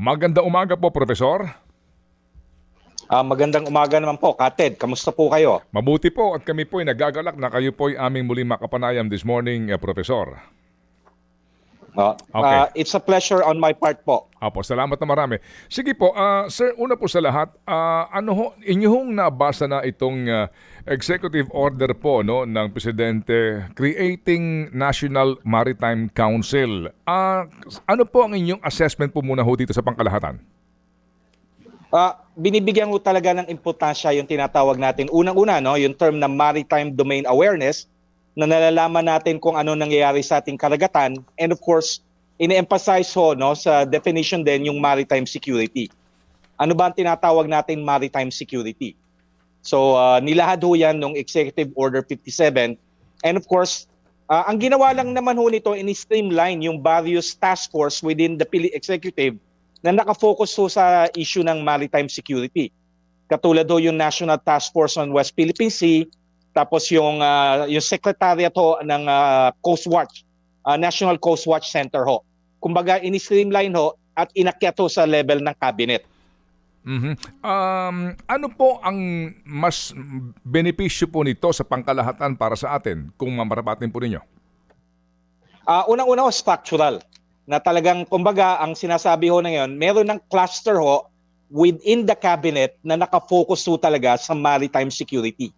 Maganda umaga po, Profesor. Ah, magandang umaga naman po, Kated. Kamusta po kayo? Mabuti po at kami po ay nagagalak na kayo po ay aming muli makapanayam this morning, eh, Profesor. Ah, Okay. ah, it's a pleasure on my part po. Apo, salamat na marami. Sige po, ah, sir, una po sa lahat, ah, ano ho, inyong nabasa na itong ah, executive order po no, ng Presidente creating National Maritime Council. Ah, ano po ang inyong assessment po muna ho dito sa pangkalahatan? Ah, binibigyan ko talaga ng importansya yung tinatawag natin unang-una no, yung term na maritime domain awareness na nalalaman natin kung ano nangyayari sa ating karagatan and of course ine-emphasize ho no sa definition din yung maritime security. Ano ba ang tinatawag natin maritime security? So ah, nilahad ho yan nung Executive Order 57 and of course ah, ang ginawa lang naman ho nito in-streamline yung various task force within the Pili Executive na nakafocus ho sa issue ng maritime security. Katulad ho yung National Task Force on West Philippine Sea, tapos yung ah, yung secretariat ho ng ah, Coast Watch, ah, National Coast Watch Center ho. Kumbaga ini-streamline ho at inakyat ho sa level ng cabinet. Mhm. Um, ano po ang mas benepisyo po nito sa pangkalahatan para sa atin kung mamarapatin po ninyo? Ah, unang-una ho structural na talagang kumbaga ang sinasabi ho na ngayon, meron ng cluster ho within the cabinet na nakafocus ho talaga sa maritime security.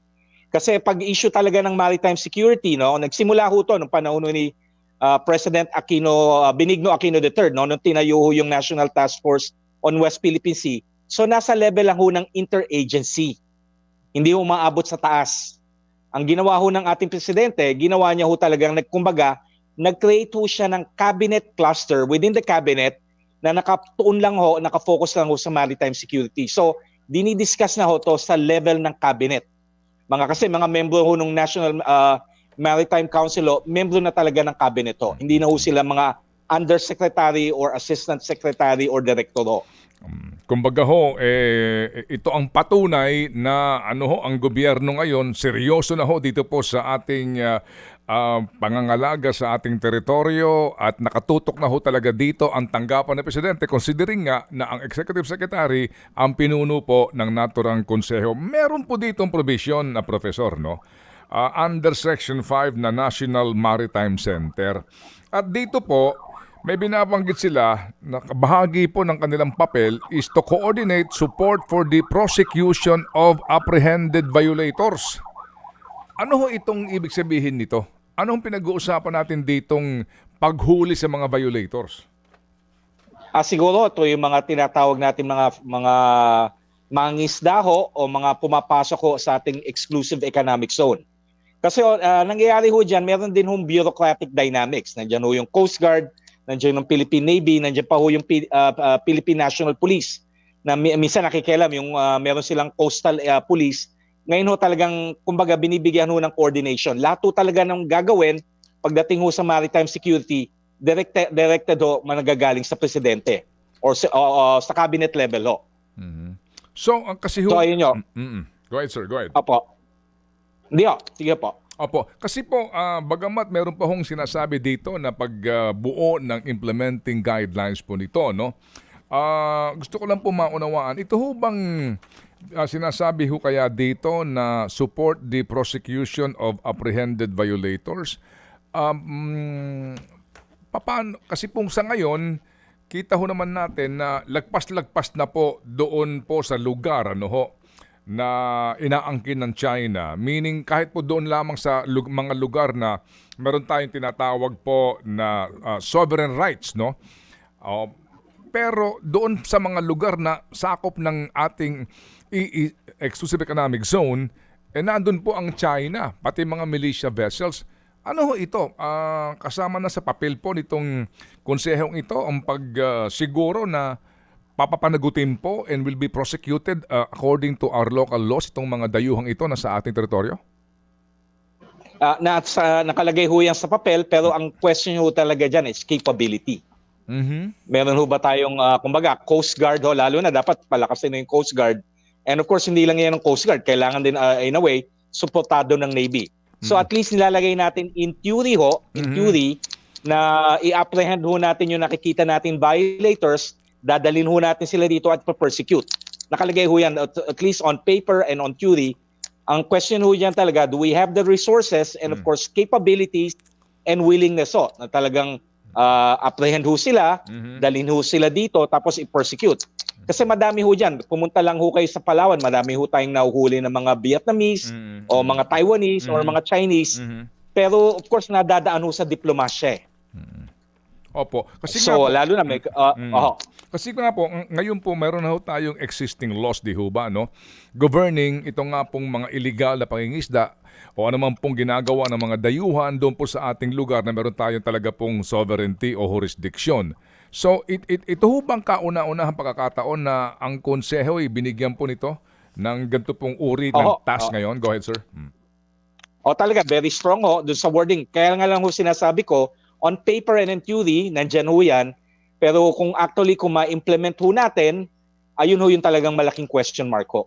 Kasi pag issue talaga ng maritime security, no, nagsimula ho to nung panahon ni ah, President Aquino ah, Benigno Aquino III, no, nung tinayo ho yung National Task Force on West Philippine Sea. So nasa level lang ho ng interagency. Hindi ho maabot sa taas. Ang ginawa ho ng ating presidente, ginawa niya ho talagang nagkumbaga nag-create ho siya ng cabinet cluster within the cabinet na nakatuon lang ho, nakafocus lang ho sa maritime security. So, dinidiscuss na ho to sa level ng cabinet. Mga kasi mga membro ho ng National uh, Maritime Council ho, membro na talaga ng cabinet ho. Hindi na ho sila mga undersecretary or assistant secretary or director ho. Kumbaga ho, eh, ito ang patunay na ano ho, ang gobyerno ngayon, seryoso na ho dito po sa ating ah, ah, pangangalaga sa ating teritoryo at nakatutok na ho talaga dito ang tanggapan ng Presidente considering nga na ang Executive Secretary ang pinuno po ng naturang konseho. Meron po ditong provision na professor, no? Ah, under Section 5 na National Maritime Center. At dito po, may binabanggit sila na bahagi po ng kanilang papel is to coordinate support for the prosecution of apprehended violators. Ano ho itong ibig sabihin nito? Anong pinag-uusapan natin ditong paghuli sa mga violators? Ah siguro ito yung mga tinatawag natin mga mga mangisda ho o mga pumapasok ho sa ating exclusive economic zone. Kasi ah, nangyayari ho diyan, meron din hong bureaucratic dynamics. Nandiyan ho yung Coast Guard, nandiyan yung Philippine Navy, nandiyan pa ho yung ah, ah, Philippine National Police na mi- minsan nakikialam yung ah, meron silang coastal ah, police. Ngayon ho talagang kumbaga binibigyan ho ng coordination. Lahat ho talaga ng gagawin pagdating ho sa maritime security, directed directed ho managagaling sa presidente or sa, o- o sa cabinet level ho. So, ang kasi ho... So ayun yo. Mm-mm. Go ahead, sir. Go ahead. Opo. Hindi ho. Sige po. Opo. Kasi po, ah, bagamat meron pa hong sinasabi dito na pagbuo ng implementing guidelines po nito, no? Ah, gusto ko lang po maunawaan, ito ho bang ah, sinasabi ho kaya dito na support the prosecution of apprehended violators? Um, paano, kasi po sa ngayon, kita ho naman natin na lagpas-lagpas na po doon po sa lugar, ano ho, na inaangkin ng China. Meaning kahit po doon lamang sa lug- mga lugar na meron tayong tinatawag po na ah, sovereign rights, no? Oh, pero doon sa mga lugar na sakop ng ating i- exclusive economic zone, eh nandun po ang China, pati mga militia vessels. Ano ho ito? Ah, kasama na sa papel po nitong konsehong ito ang pagsiguro na papapanagutin po and will be prosecuted ah, according to our local laws itong mga dayuhang ito na sa ating teritoryo? Ah, na, sa, nakalagay ho yan sa papel pero ang question ho talaga dyan is capability. Mhm. Meron ho ba tayong, ah, kumbaga, Coast Guard ho, lalo na dapat palakasin na yung Coast Guard. And of course, hindi lang yan ng Coast Guard. Kailangan din, ah, in a way, supportado ng Navy. So at least nilalagay natin in theory ho, in Mhm. theory, na i-apprehend ho natin yung nakikita natin violators dadalhin ho natin sila dito at persecute. Nakalagay ho yan, at, at least on paper and on theory. Ang question ho yan talaga, do we have the resources and of Mm. course capabilities and willingness ho, na talagang uh, apprehend ho sila, Mhm. dalhin ho sila dito, tapos i-persecute. Kasi madami ho dyan. Pumunta lang ho kayo sa Palawan, madami ho tayong nahuhuli ng mga Vietnamese Mhm. o mga Taiwanese or Mhm. mga Chinese. Mhm. Pero of course, nadadaan ho sa diplomasya eh. Opo. Kasi nga So, po, lalo na may... Uh, Mm. oho. Kasi nga po, ng- ngayon po meron na ho tayong existing laws, di ho ba, no? Governing ito nga pong mga illegal na pangingisda o anuman pong ginagawa ng mga dayuhan doon po sa ating lugar na meron tayong talaga pong sovereignty o jurisdiction. So, it, it, ito ho bang kauna-unahang pagkakataon na ang konseho ay binigyan po nito ng ganito pong uri ng Oo, task oo. ngayon? Go ahead, sir. Mm. O talaga, very strong ho dun sa wording. Kaya nga lang ho sinasabi ko, on paper and in theory, nandyan ho yan. Pero kung actually, kung ma-implement ho natin, ayun ho yung talagang malaking question mark ho.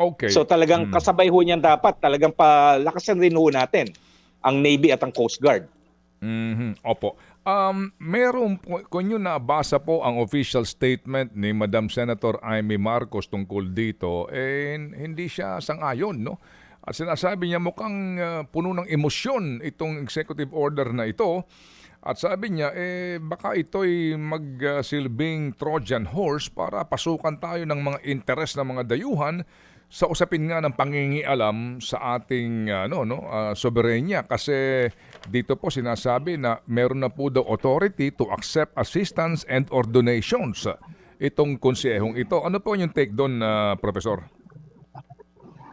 Okay. So talagang Mm. kasabay ho niyan dapat, talagang palakasan rin ho natin ang Navy at ang Coast Guard. Mhm. Opo. Um, meron po, kung yun nabasa po ang official statement ni Madam Senator Amy Marcos tungkol dito, eh, hindi siya sang-ayon, no? At sinasabi niya mukhang uh, puno ng emosyon itong executive order na ito. At sabi niya, eh, baka ito'y magsilbing Trojan horse para pasukan tayo ng mga interes ng mga dayuhan sa usapin nga ng pangingialam sa ating ano no ah, soberenya kasi dito po sinasabi na meron na po daw authority to accept assistance and or donations itong konsehong ito. Ano po yung take doon na professor?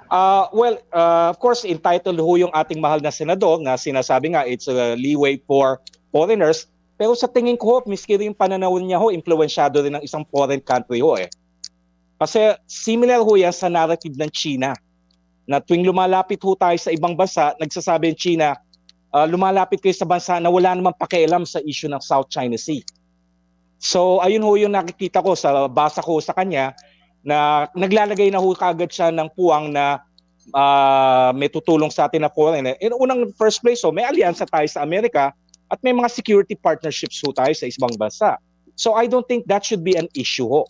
Uh, well, uh, of course, entitled ho yung ating mahal na senador na sinasabi nga it's a leeway for foreigners. Pero sa tingin ko, miski rin yung pananaw niya ho, influensyado rin ng isang foreign country ho eh. Kasi similar ho yan sa narrative ng China na tuwing lumalapit ho tayo sa ibang bansa, nagsasabi ng China, uh, lumalapit kayo sa bansa na wala namang pakialam sa issue ng South China Sea. So ayun ho yung nakikita ko sa basa ko sa kanya na naglalagay na ho kagad siya ng puwang na ah, may tutulong sa atin na foreigner. In unang first place, so, may alyansa tayo sa Amerika at may mga security partnerships ho tayo sa ibang bansa. So I don't think that should be an issue ho.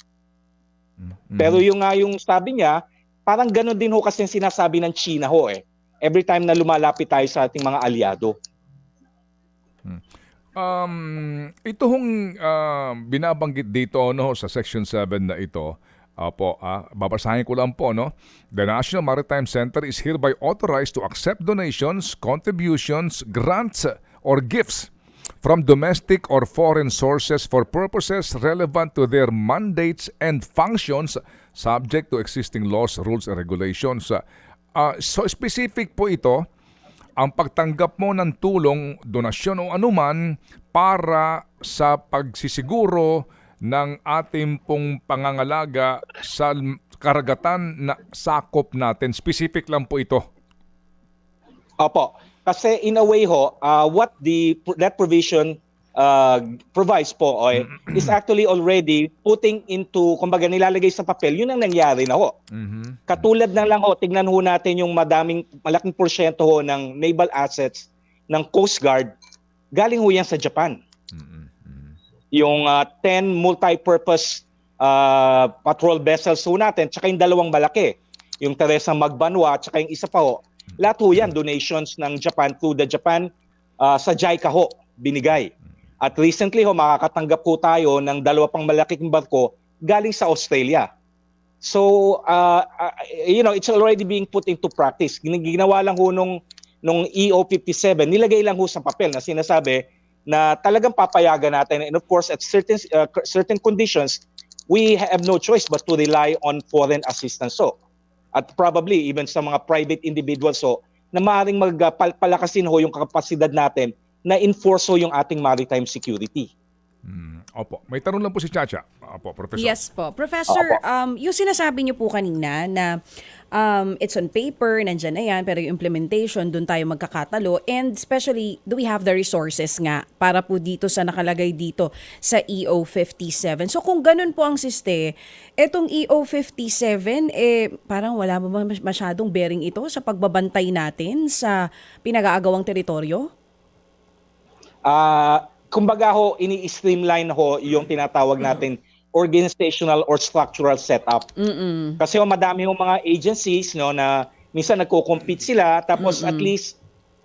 Mhm. Pero yung nga yung sabi niya, parang ganun din ho kasi yung sinasabi ng China ho eh. Every time na lumalapit tayo sa ating mga alyado. Um, ito hong ah, binabanggit dito no sa section 7 na ito. Apo, ah, babasahin ko lang po no. The National Maritime Center is hereby authorized to accept donations, contributions, grants or gifts from domestic or foreign sources for purposes relevant to their mandates and functions subject to existing laws, rules and regulations. Ah, so specific po ito ang pagtanggap mo ng tulong, donasyon o anuman para sa pagsisiguro ng ating pong pangangalaga sa karagatan na sakop natin. Specific lang po ito. Opo. Kasi in a way ho, uh, what the that provision uh, provides po oy, is actually already putting into, kumbaga nilalagay sa papel, yun ang nangyari na ho. Mhm. Katulad na lang ho, tignan ho natin yung madaming, malaking porsyento ho ng naval assets ng Coast Guard, galing ho yan sa Japan. Mhm. Mhm. Yung uh, 10 multi-purpose uh, patrol vessels ho natin, tsaka yung dalawang malaki, yung Teresa Magbanwa, tsaka yung isa pa ho, lahat ho yan, donations ng Japan to the Japan uh, sa JICA ho, binigay. At recently ho, makakatanggap ho tayo ng dalawa pang malaking barko galing sa Australia. So, uh, uh, you know, it's already being put into practice. Gin- Ginawa lang ho nung, nung EO57, nilagay lang ho sa papel na sinasabi na talagang papayagan natin. And of course, at certain, uh, certain conditions, we have no choice but to rely on foreign assistance. So, at probably even sa mga private individuals so, na maaaring magpalakasin ho yung kapasidad natin na enforce ho yung ating maritime security. Mm, Opo. May tanong lang po si Chacha. Opo, Professor. Yes po. Professor, um, yung sinasabi niyo po kanina na um, it's on paper, nandyan na yan, pero yung implementation, doon tayo magkakatalo. And especially, do we have the resources nga para po dito sa nakalagay dito sa E EO57? So kung ganun po ang siste, etong E EO57, eh, parang wala mo masyadong bearing ito sa pagbabantay natin sa pinag-aagawang teritoryo? Ah, kumbaga ho, ini-streamline ho yung tinatawag natin organizational or structural setup. Mm-mm. Kasi oh, madami yung mga agencies no na minsan nagko-compete sila tapos at least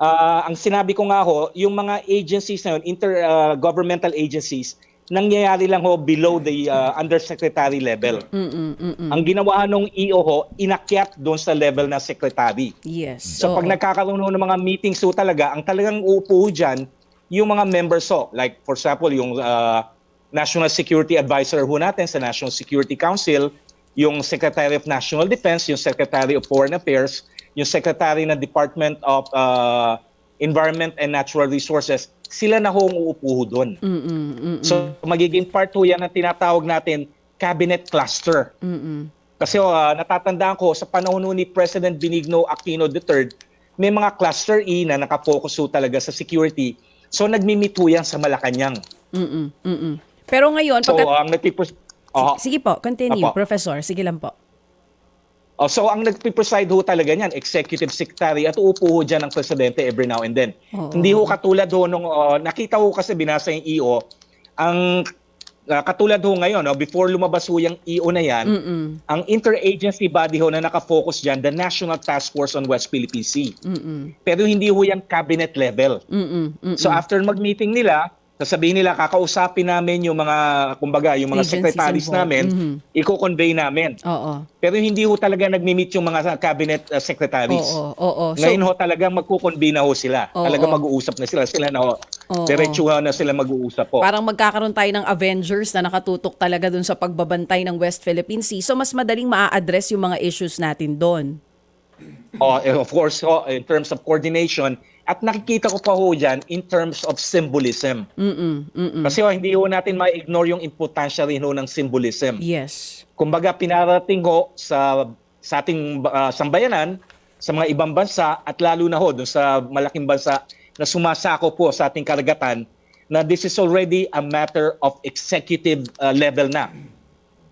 ah, ang sinabi ko nga ho, yung mga agencies na yun, inter ah, governmental agencies, nangyayari lang ho below the ah, undersecretary level. Mm-mm. Mm-mm. Ang ginawa nung EO ho, inakyat doon sa level na secretary. Yes. So pag oo. nagkakaroon ho ng mga meetings ho talaga, ang talagang uupo ho dyan, yung mga members ho, like for example, yung uh, National Security Advisor ho natin sa National Security Council, yung Secretary of National Defense, yung Secretary of Foreign Affairs, yung Secretary ng Department of uh, Environment and Natural Resources, sila na ho ang uupo ho doon. Mm-mm. Mm-mm. So magiging part ho yan ng tinatawag natin cabinet cluster. Mm-mm. Kasi uh, natatandaan ko sa panahon ho ni President Benigno Aquino III, may mga cluster E na nakafocus ho talaga sa security. So nagmi-meet ho yan sa Malacanang. Mm-mm. Mm-mm. Pero ngayon, So pagka- ang nagpipres- Oh, sige po, continue, Apo. Professor. Sige lang po. oh, so ang nagpipreside ho talaga niyan, executive secretary at uupo ho dyan ng presidente every now and then. Oo. Hindi ho katulad ho nung, oh, nakita ho kasi binasa yung EO, ang ah, katulad ho ngayon, oh, before lumabas ho yung EO na yan, Mm-mm. ang interagency body ho na nakafocus dyan, the National Task Force on West Philippine Sea. Mm-mm. Pero hindi ho yan cabinet level. Mm-mm. Mm-mm. So after mag-meeting nila, sasabihin nila kakausapin namin yung mga kumbaga yung mga Agencies secretaries involved. namin, Mhm. iko-convey namin. Oo. Pero hindi ho talaga nagmi-meet yung mga cabinet uh, secretaries. Oo. Oo. So, Ngayon ho talagang magko-convene na ho sila. Oo. Talagang mag-uusap na sila. Sila na ho. Oo. Na sila mag-uusap po. Parang magkakaroon tayo ng Avengers na nakatutok talaga dun sa pagbabantay ng West Philippine Sea. So mas madaling maa-address yung mga issues natin doon. Oh, eh, of course, ho, in terms of coordination, at nakikita ko pa ho dyan in terms of symbolism. Mm-mm. Mm-mm. Kasi ho, hindi ho natin ma-ignore yung importansya rin ho ng symbolism. Yes. kumbaga pinarating ho sa sa ating uh, sambayanan sa mga ibang bansa at lalo na ho dun sa malaking bansa na sumasako po sa ating karagatan na this is already a matter of executive uh, level na.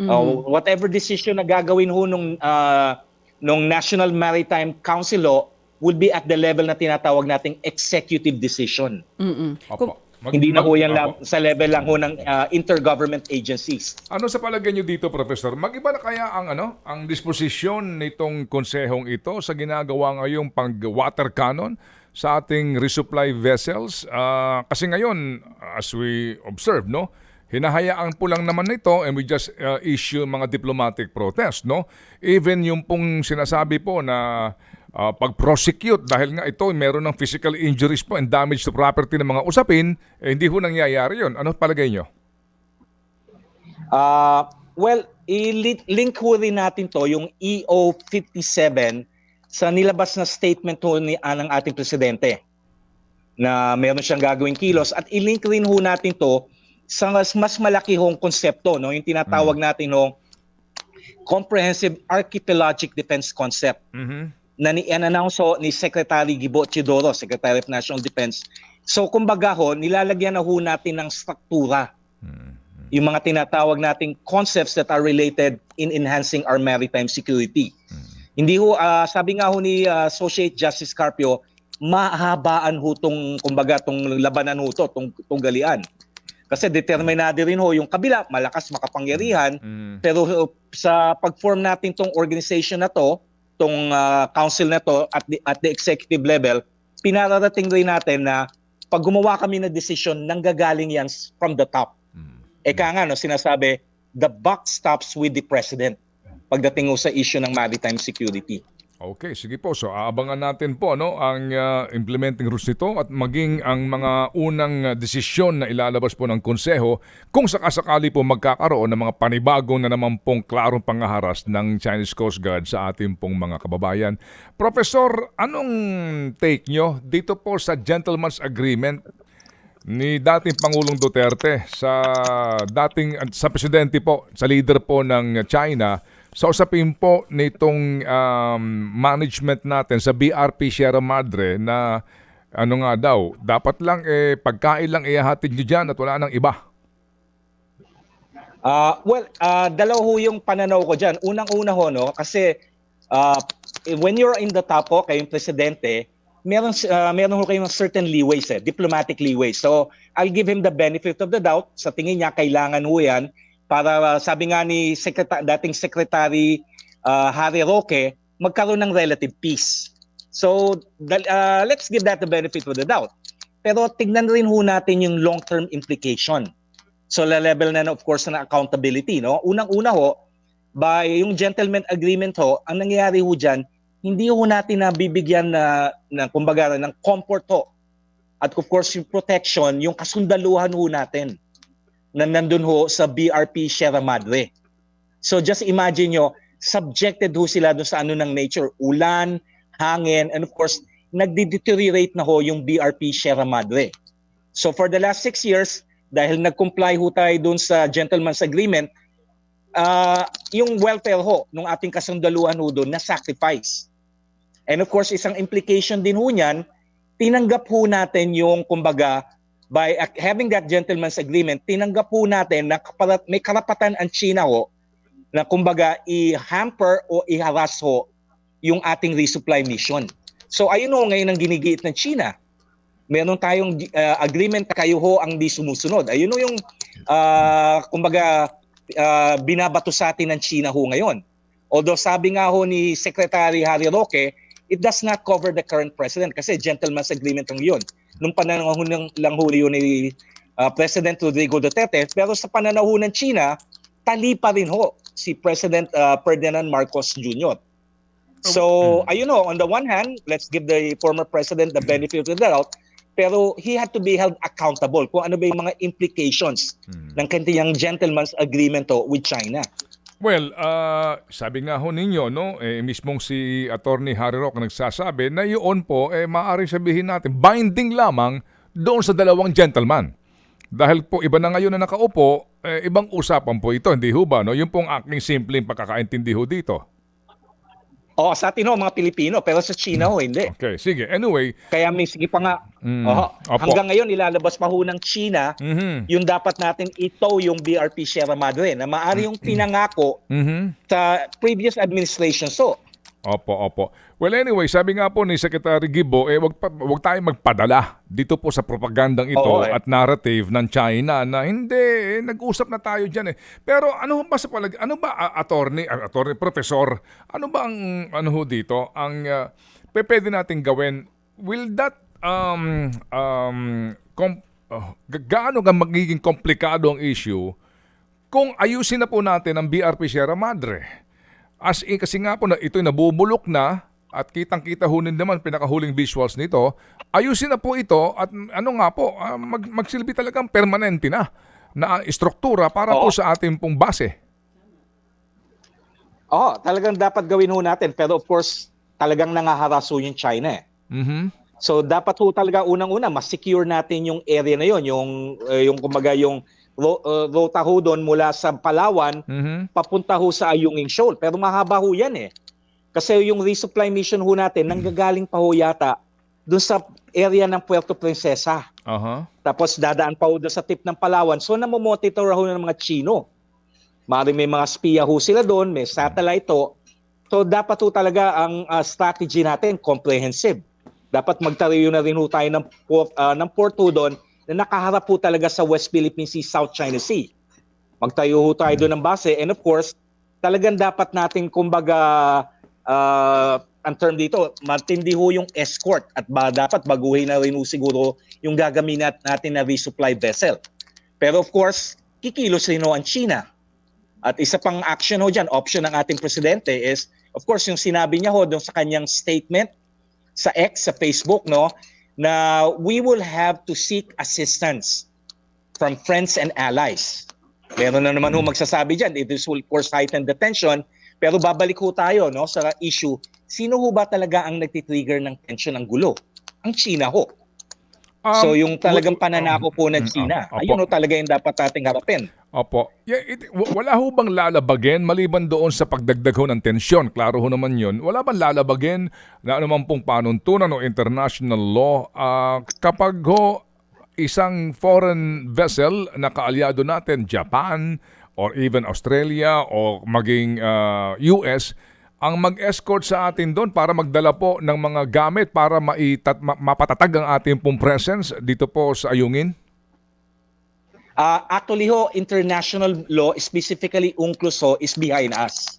Uh, whatever decision na gagawin ho nung uh, nung National Maritime Council ho will be at the level na tinatawag nating executive decision. Mm-mm. Opo. Mag- Hindi na ho yan lang sa level lang ho ng uh, intergovernment agencies. Ano sa palagay niyo dito, Professor? Mag-iba na kaya ang ano, ang disposisyon nitong konsehong ito sa ginagawa ngayong pag-water cannon sa ating resupply vessels? Ah, kasi ngayon, as we observe, no, hinahayaan po lang naman nito and we just uh, issue mga diplomatic protest, no? Even yung pong sinasabi po na uh, pag-prosecute dahil nga ito meron ng physical injuries po and damage to property ng mga usapin, eh, hindi ho nangyayari yun. Ano palagay niyo? Uh, well, i-link ho rin natin to yung E EO57 sa nilabas na statement ho ni ah, ng ating presidente na meron siyang gagawing kilos at i-link rin ho natin to sa mas, mas malaki hong konsepto no yung tinatawag natin no comprehensive archipelagic defense concept Mhm. Na ni-announce ho ni Secretary Gibo Chidoro, Secretary of National Defense. So kumbaga ho, nilalagyan na ho natin ng struktura yung mga tinatawag nating concepts that are related in enhancing our maritime security. Hindi ho, ah, sabi nga ho ni ah, Associate Justice Carpio, mahabaan ho tong, kumbaga, tong labanan ho to, tong, tong galian. Kasi determinado rin ho yung kabila, malakas, makapangyarihan, Mm. pero uh, sa pag-form natin tong organization na to, tong uh, council na to at the, at the executive level, pinararating rin natin na pag gumawa kami ng decision, nanggagaling yan from the top. Eka nga, no, sinasabi, the buck stops with the president pagdating sa issue ng maritime security. Okay, sige po. So aabangan natin po no ang uh, implementing rules nito at maging ang mga unang uh, desisyon na ilalabas po ng konseho kung sakasakali po magkakaroon ng mga panibagong na naman pong klarong pangaharas ng Chinese Coast Guard sa ating pong mga kababayan. Professor, anong take nyo dito po sa gentleman's agreement ni dating Pangulong Duterte sa dating sa presidente po, sa leader po ng China sa usapin po nitong um, management natin sa BRP Sierra Madre na ano nga daw, dapat lang eh pagkain lang ihahatid nyo dyan at wala nang iba. Uh, well, uh, dalawa ho yung pananaw ko dyan. Unang-una ho, no, kasi uh, when you're in the top ho, kayong presidente, meron, uh, meron ho kayong certain leeways, eh, diplomatic leeways. So, I'll give him the benefit of the doubt. Sa tingin niya, kailangan ho yan. Para uh, sabi nga ni Secretary, dating Secretary uh, Harry Roque, magkaroon ng relative peace. So uh, let's give that the benefit of the doubt. Pero tignan rin ho natin yung long-term implication. So la level na, na of course na accountability, no? Unang-una ho, by yung gentleman agreement ho, ang nangyayari ho diyan, hindi ho natin nabibigyan na, na kumbaga ng comfort ho. At of course yung protection, yung kasundaluhan ho natin na nandun ho sa BRP Sierra Madre. So just imagine nyo, subjected ho sila dun sa ano ng nature, ulan, hangin, and of course, nagde-deteriorate na ho yung BRP Sierra Madre. So for the last six years, dahil nag-comply ho tayo dun sa gentleman's agreement, uh, yung welfare ho ng ating kasundaluhan ho doon na sacrifice. And of course, isang implication din ho niyan, tinanggap ho natin yung kumbaga by having that gentleman's agreement, tinanggap ho natin na kaparat, may karapatan ang China ho na kumbaga i-hamper o i-harass ho yung ating resupply mission. So ayun ho ngayon ang ginigiit ng China. Meron tayong uh, agreement na kayo ho ang di sumusunod. Ayun ho yung uh, kumbaga uh, binabato sa atin ng China ho ngayon. Although sabi nga ho ni Secretary Harry Roque, it does not cover the current president kasi gentleman's agreement lang yun. Nung panahon lang, lang ho yun ni uh, President Rodrigo Duterte, pero sa pananahon ng China, tali pa rin ho si President uh, Ferdinand Marcos Jr. So, ayun ho, on the one hand, let's give the former president the benefit of the doubt, pero he had to be held accountable kung ano ba yung mga implications ng kanyang gentleman's agreement ho with China. Well, ah, sabi nga ho ninyo, no, eh, mismong si Attorney Harry Roque nagsasabi na yun po, eh, maaari sabihin natin, binding lamang doon sa dalawang gentleman. Dahil po iba na ngayon na nakaupo, eh, ibang usapan po ito, hindi ho ba? No? Yung pong aking simpleng pagkakaintindi ho dito. Oo, sa atin ho, mga Pilipino, pero sa China ho, hindi. Okay, sige. Anyway, Kaya may sige pa nga, Mm, oho, opo. hanggang ngayon ilalabas pa ho ng China mhm, yung dapat natin ito yung BRP Sierra Madre na maaari yung pinangako mhm. sa previous administration. So, Opo, opo. Well, anyway, sabi nga po ni Secretary Gibo, eh, wag, pa, wag tayong magpadala dito po sa propagandang ito Oo, eh. at narrative ng China na hindi, eh, nag-usap na tayo dyan eh. Pero ano ba sa palag, ano ba, ah, attorney, ah, attorney, professor, ano ba ang, ano ho dito, ang uh, pwede natin gawin, will that, um, um, com, ga- gaano ka magiging komplikado ang issue kung ayusin na po natin ang BRP Sierra Madre? As in, kasi nga po na ito'y nabubulok na at kitang-kita hunin naman pinakahuling visuals nito, ayusin na po ito at ano nga po, ah, mag, magsilbi talagang permanente na na struktura para po Oo. sa ating pong base. oh, talagang dapat gawin ho natin. Pero of course, talagang nangaharaso yung China eh. Mhm. So dapat ho talaga unang-una mas secure natin yung area na yon, yung eh, yung kumbaga yung ro- uh, rota ho doon mula sa Palawan Mhm. papunta ho sa Ayungin Shoal. Pero mahaba ho yan eh. Kasi yung resupply mission ho natin nanggagaling pa ho yata doon sa area ng Puerto Princesa. Aha. Tapos dadaan pa ho doon sa tip ng Palawan. So namomonitor ho ng mga Chino. Mari may mga spiya ho sila doon, may satellite ho. So dapat ho talaga ang ah, strategy natin comprehensive. Dapat magtayo na rin ho tayo ng, port, ah, ng port ho doon na nakaharap po talaga sa West Philippine Sea, South China Sea. Magtayo ho tayo doon ng base and of course, talagang dapat natin kumbaga ah, ang term dito, matindi ho yung escort at ba, dapat baguhin na rin siguro yung gagamitin nat- natin na resupply vessel. Pero of course, kikilos rin ho ang China. At isa pang action ho dyan, option ng ating presidente is, of course, yung sinabi niya ho doon sa kanyang statement sa X, sa Facebook, no, na we will have to seek assistance from friends and allies. Meron na naman ho magsasabi dyan, it is will of course heighten the tension, pero babalik ho tayo no, sa issue, sino ho ba talaga ang nagtitrigger ng tension ng gulo? Ang China ho. so Um, yung talagang pananako po ng mm, China, opo. ayun ho talaga yung dapat nating harapin. Opo. Yeah, it- wala ho bang lalabagin maliban doon sa pagdagdag ho ng tensyon? Klaro ho naman yun. Wala bang lalabagin na anuman pong panuntunan o international law ah, kapag ho isang foreign vessel na kaalyado natin, Japan or even Australia o maging ah, US, ang mag-escort sa atin doon para magdala po ng mga gamit para maitat, ma- mapatatag ang ating pong presence dito po sa Ayungin? Ah, actually ho, international law, specifically UNCLOS ho, is behind us.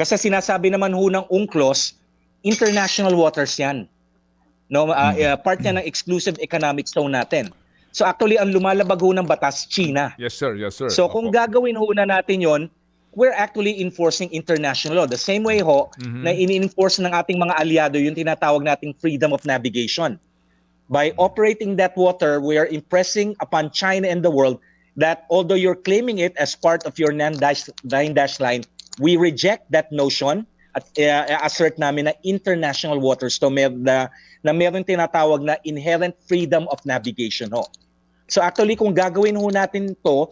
Kasi sinasabi naman ho ng UNCLOS, international waters yan. No, ah, eh, part yan ng exclusive economic zone natin. So actually, ang lumalabag ho ng batas, China. Yes, sir. Yes, sir. So kung Opo. gagawin ho na natin yon, we're actually enforcing international law. The same way ho Mhm. na ini-enforce ng ating mga aliado yung tinatawag nating freedom of navigation. By operating that water, we are impressing upon China and the world that although you're claiming it as part of your nine-dash line, we reject that notion at uh, assert namin na international waters to mer na, na meron tinatawag na inherent freedom of navigation ho. So actually kung gagawin ho natin to,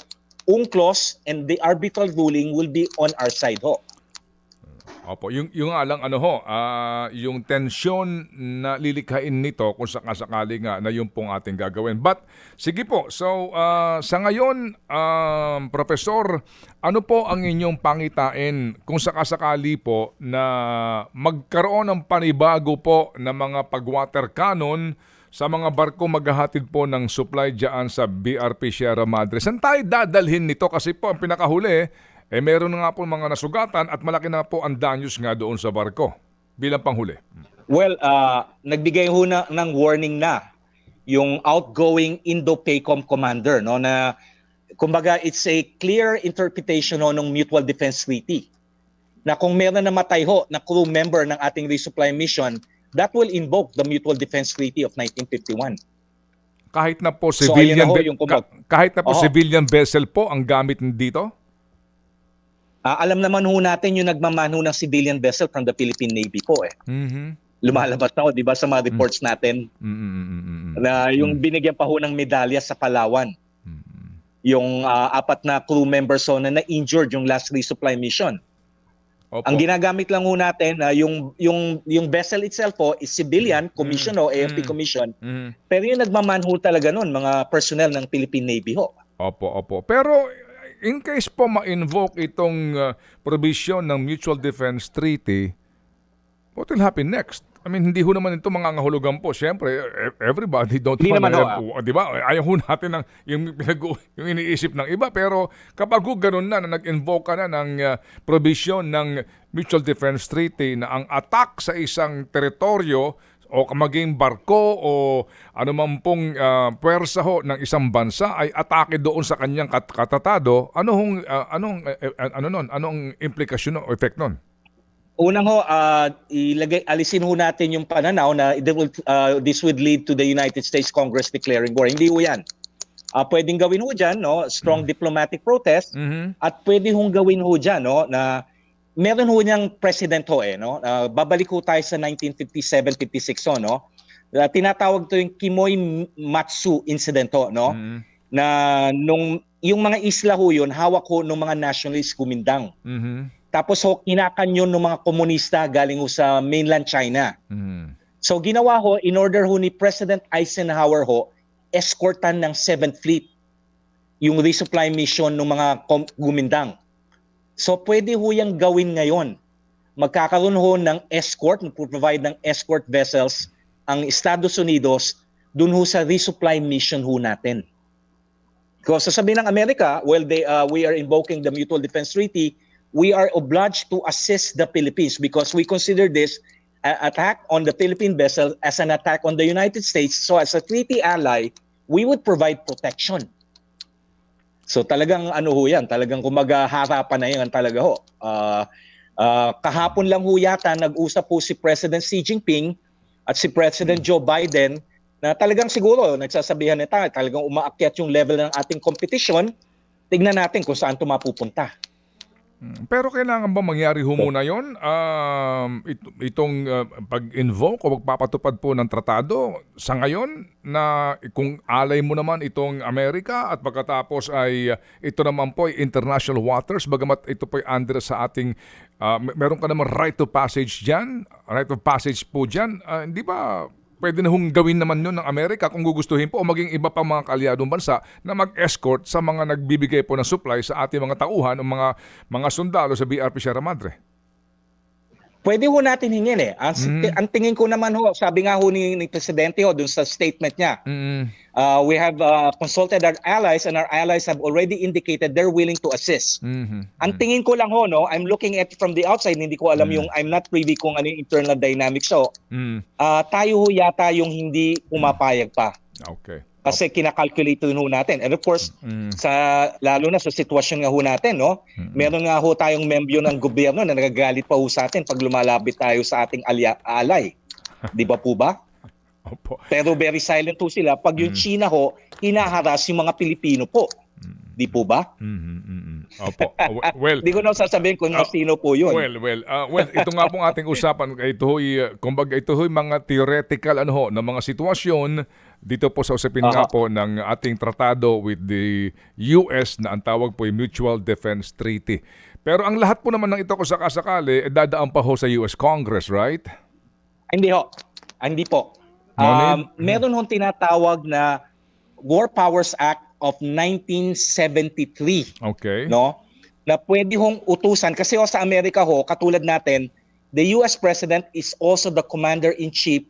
UNCLOS and the arbitral ruling will be on our side ho. Opo, yung yung nga ano ho, ah, yung tensyon na lilikhain nito kung sakasakali nga na yung pong ating gagawin. But sige po, so ah, sa ngayon, um, professor, ano po ang inyong pangitain kung sakasakali po na magkaroon ng panibago po ng mga pag-water cannon sa mga barko maghahatid po ng supply diyan sa BRP Sierra Madre. Saan tayo dadalhin nito? Kasi po ang pinakahuli, eh meron nga po mga nasugatan at malaki na po ang danyos nga doon sa barko bilang panghuli. Well, uh, nagbigay ho na, ng warning na yung outgoing Indo-PACOM commander no na kumbaga it's a clear interpretation ho ng Mutual Defense Treaty na kung meron na matay ho na crew member ng ating resupply mission that will invoke the Mutual Defense Treaty of 1951. Kahit na po So, civilian ayan na ho yung kumag- ka- kahit na po Oo. civilian vessel po ang gamit dito? Ah, alam naman ho natin yung nagmamano ng civilian vessel from the Philippine Navy po eh. Mhm. Lumalabas na ho, 'di ba sa mga reports natin Mm, mm, mm, mm, mm. na yung binigyan pa ho ng medalya sa Palawan. Yung ah, apat na crew members ho na na-injured yung last resupply mission. Opo. Ang ginagamit lang ho natin, ah, yung, yung, yung vessel itself po is civilian, commission o AFP Mm. commission. Mhm. Pero yung nagmaman ho talaga nun, mga personnel ng Philippine Navy ho. Opo, opo. Pero in case po ma-invoke itong uh, provision ng Mutual Defense Treaty, what will happen next? I mean, hindi ho naman ito mangangahulugan po. Siyempre, e- everybody don't Hindi wanna naman ho, have- di ba? Ayaw ho natin ng, yung, yung iniisip ng iba. Pero kapag ho ganun na, na nag-invoke ka na ng uh, provision ng Mutual Defense Treaty na ang attack sa isang teritoryo o maging barko o ano man pong ah, puwersa ho ng isang bansa ay atake doon sa kanyang kat- katatado, ano hong ah, anong eh, ano nun, anong implikasyon o effect nun? Unang ho, ah, ilagay, alisin ho natin yung pananaw na it will, ah, this would lead to the United States Congress declaring war. Hindi ho yan. Ah, pwedeng gawin ho dyan, no? strong diplomatic protest, Mhm. at pwede hong gawin ho dyan, no? na meron ho niyang president ho eh. No? Ah, babalik ho tayo sa 1957-56 ho, no? Ah, tinatawag to yung Kimoy Matsu incident ho, no? Mhm. na nung yung mga isla ho yun, hawak ho ng mga nationalist kumindang. Mhm. Tapos ho, kinakanyon ng mga komunista galing ho sa mainland China. Mhm. So ginawa ho, in order ho ni President Eisenhower ho, escortan ng 7th Fleet yung resupply mission ng mga gumindang. So pwede ho yung gawin ngayon. Magkakaroon ho ng escort, provide ng escort vessels ang Estados Unidos dun ho sa resupply mission ho natin. Because sasabihin ng Amerika, well, they, uh, we are invoking the Mutual Defense Treaty, we are obliged to assist the Philippines because we consider this attack on the Philippine vessel as an attack on the United States. So as a treaty ally, we would provide protection. So talagang ano ho yan, talagang kumaga na yan talaga ho. Ah, ah, kahapon lang ho yata nag-usap po si President Xi Jinping at si President Joe Biden na talagang siguro nagsasabihan na tayo, talagang umaakyat yung level ng ating competition. Tignan natin kung saan ito mapupunta. Mm. Pero kailangan ba mangyari ho muna yun? Um, it- itong uh, pag-invoke o pagpapatupad po ng tratado sa ngayon na kung alay mo naman itong Amerika at pagkatapos ay uh, ito naman po ay international waters bagamat ito po ay under sa ating uh, mer- meron ka naman right of passage dyan, right of passage po dyan, uh, hindi ba pwede na hong gawin naman yun ng Amerika kung gugustuhin po o maging iba pang mga kalyadong bansa na mag-escort sa mga nagbibigay po ng supply sa ating mga tauhan o mga mga sundalo sa BRP Sierra Madre. Pwede ho natin hingin eh. Ang, Mm. ang tingin ko naman ho, sabi nga ho ni, ni Presidente ho dun sa statement niya, Mm. uh, we have uh, consulted our allies and our allies have already indicated they're willing to assist. Mhm. Ang tingin ko lang ho, no, I'm looking at from the outside, hindi ko alam yung, I'm not privy kung ano yung internal dynamics ho. Mm. Uh, tayo ho yata yung hindi pumapayag pa. Okay. Kasi kinakalculate rin ho natin. And of course, Mm. sa lalo na sa sitwasyon nga ho natin, no? Meron nga ho tayong membro ng gobyerno na nagagalit pa ho sa atin pag lumalapit tayo sa ating alya, alay. Di ba po ba? Opo. Pero very silent ho sila pag yung China ho hinaharas yung mga Pilipino po. Di po ba? Mhm, mhm. Opo. Oh, well, Di ko na sasabihin kung Ah, sino po yun. Well, well, uh, well, ito nga pong ating usapan, ito ho'y, uh, kumbaga, ito ho'y mga theoretical, ano ho, na mga sitwasyon dito po sa usapin nga Aha. po ng ating tratado with the US na ang tawag po ay Mutual Defense Treaty. Pero ang lahat po naman ng ito kung sakasakali, eh, dadaan pa ho sa US Congress, right? Hindi ho. Ah, Hindi po. No Um, need? meron hong tinatawag na War Powers Act of 1973. Okay. no? Na pwede hong utusan kasi ho, sa Amerika ho, katulad natin, the US President is also the Commander-in-Chief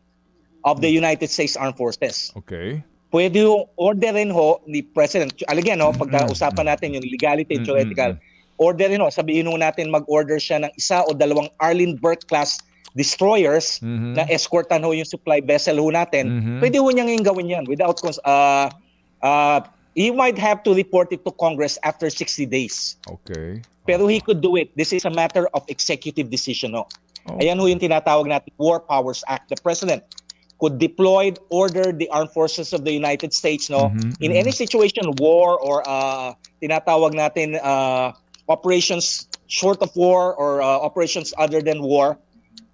of the United States Armed Forces. Okay. Pwede hong orderin ho ni President, alagyan ho, pagka-usapan natin yung legality and theoretical, orderin ho, sabihin ho natin mag-order siya ng isa o dalawang Arleigh Burke-class destroyers Mhm. na escortan ho yung supply vessel ho natin, Mhm. pwede ho niyang yung gawin yan without, uh, uh, he might have to report it to Congress after 60 days. Okay. Pero he could do it. This is a matter of executive decision. No? Oh. Ayan ho yung tinatawag natin War Powers Act. The President could deploy, order the armed forces of the United States no Mhm, in any situation, war or uh, tinatawag natin uh, operations short of war or uh, operations other than war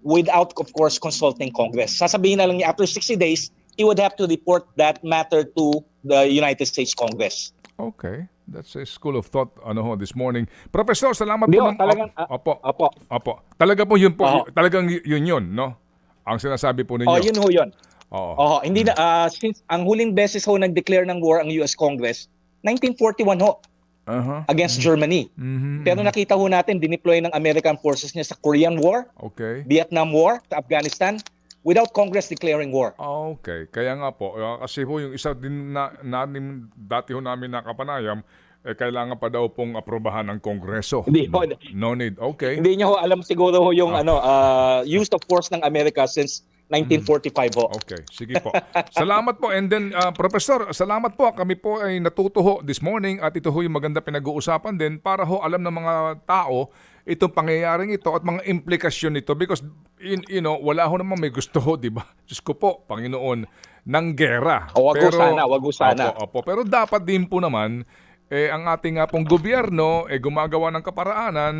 without of course consulting Congress. Sasabihin na lang niya after 60 days, he would have to report that matter to the United States Congress. Okay. That's a school of thought ano ho this morning. Professor, salamat Di, po oh, ng talagang- Opo. Opo. Opo. Opo. Talaga po yun po, y- talagang yun yun, no? Ang sinasabi po ninyo. Oh, yun ho yun. Oo. Oo, hindi na ah, since ang huling beses ho nag-declare ng war ang US Congress 1941 ho Aha. against Germany. Mhm. Pero nakita ho natin dineploy ng American forces niya sa Korean War, Okay. Vietnam War, sa Afghanistan without Congress declaring war. Okay. Kaya nga po, uh, kasi po yung isa din na, namin, dati ho namin nakapanayam, eh, kailangan pa daw pong aprobahan ng Kongreso. Hindi ho. No need. Okay. Hindi niyo ho alam siguro ho yung Ah. ano ah, use of force ng America since 1945 ho. Okay, sige po. salamat po. And then, uh, Professor, salamat po. Kami po ay natuto ho this morning at ito ho yung maganda pinag-uusapan din para ho alam ng mga tao itong pangyayaring ito at mga implikasyon nito because, in, you know, wala ho naman may gusto ho, di ba? Diyos ko po, Panginoon, ng gera. O, wag ho sana, wag sana. Opo, opo. Pero dapat din po naman, eh, ang ating nga pong gobyerno eh, gumagawa ng kaparaanan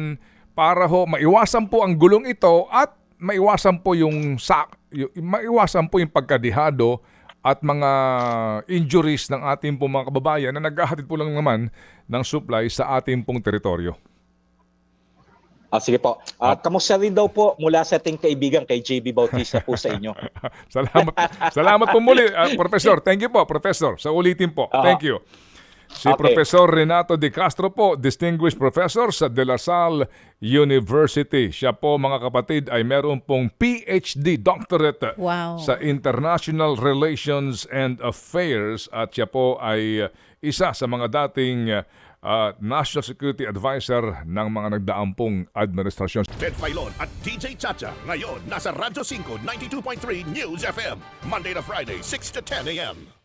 para ho maiwasan po ang gulong ito at maiwasan po yung sa yung, maiwasan po yung pagkadihado at mga injuries ng ating pong mga kababayan na naghahatid po lang naman ng supply sa ating pong teritoryo. Ah, sige po. At kamusta rin daw po mula sa ating kaibigan kay JB Bautista po sa inyo. salamat. salamat po muli, ah, Professor. Thank you po, Professor. Sa ulitin po. Ah. Thank you. Si Okay. Professor Renato De Castro po, Distinguished Professor sa De La Salle University. Siya po, mga kapatid, ay meron pong PhD doctorate Wow. sa International Relations and Affairs at siya po ay isa sa mga dating uh, National Security Advisor ng mga nagdaampong administrasyon. Ted Filon at DJ Chacha. Ngayon, nasa Radyo 5, 92.3 News FM. Monday to Friday, 6 to 10 a.m.